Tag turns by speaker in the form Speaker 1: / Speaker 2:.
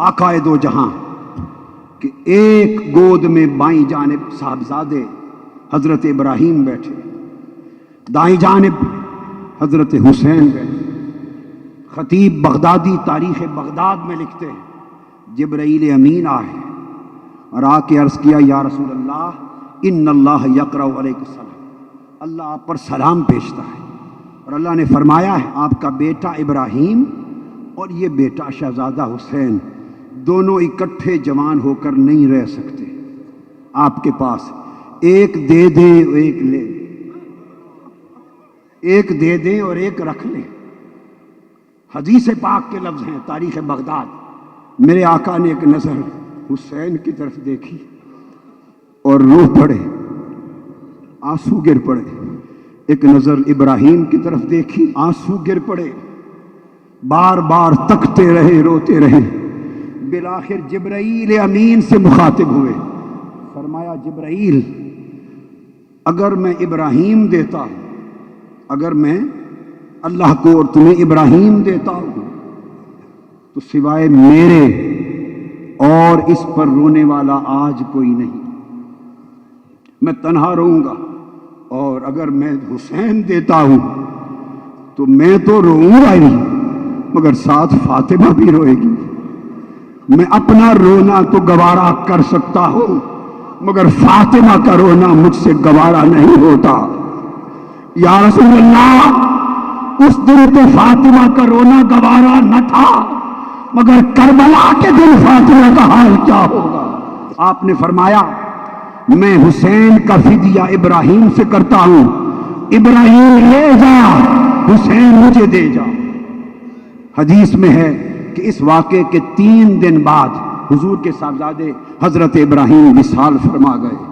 Speaker 1: آقائے دو جہاں کہ ایک گود میں بائیں جانب صاحبزادے حضرت ابراہیم بیٹھے، دائیں جانب حضرت حسین بیٹھے۔ خطیب بغدادی تاریخ بغداد میں لکھتے ہیں، جبرائیل امین آئے اور آ کے عرض کیا، یا رسول اللہ، ان اللہ یقر علیہ السلام۔ اللہ آپ پر سلام پیشتا ہے۔ اور اللہ نے فرمایا ہے، آپ کا بیٹا ابراہیم اور یہ بیٹا شہزادہ حسین۔ دونوں اکٹھے جوان ہو کر نہیں رہ سکتے۔ آپ کے پاس ایک دے دیں ایک لے۔ ایک دے دیں اور ایک رکھ لیں حدیث پاک کے لفظ ہیں، تاریخ بغداد۔ میرے آقا نے ایک نظر حسین کی طرف دیکھی اور روح پڑے، آنسو گر پڑے۔ ایک نظر ابراہیم کی طرف دیکھی، آنسو گر پڑے۔ بار بار تکتے رہے، روتے رہے۔ بالآخر جبرائیل امین سے مخاطب ہوئے۔ فرمایا، جبرائیل، اگر میں ابراہیم دیتا ہوں، اگر میں اللہ کو اور تمہیں ابراہیم دیتا ہوں، تو سوائے میرے اور اس پر رونے والا آج کوئی نہیں۔ میں تنہا رہوں گا، اور اگر میں حسین دیتا ہوں، تو میں تو روؤں گا ہی، مگر ساتھ فاطمہ بھی روئے گی۔ میں اپنا رونا تو گوارا کر سکتا ہوں، مگر فاطمہ کا رونا مجھ سے گوارا نہیں ہوتا۔ یا رسول اللہ، اس دن تو فاطمہ کا رونا گوارا نہ تھا، مگر کربلا کے دن فاطمہ کا حال کیا ہوگا؟ آپ نے فرمایا، میں حسین کا فدیہ ابراہیم سے کرتا ہوں۔ ابراہیم لے جا، حسین مجھے دے جا۔ حدیث میں ہے کہ اس واقعے کے تین دن بعد حضور کے صاحبزادے حضرت ابراہیم وصال فرما گئے۔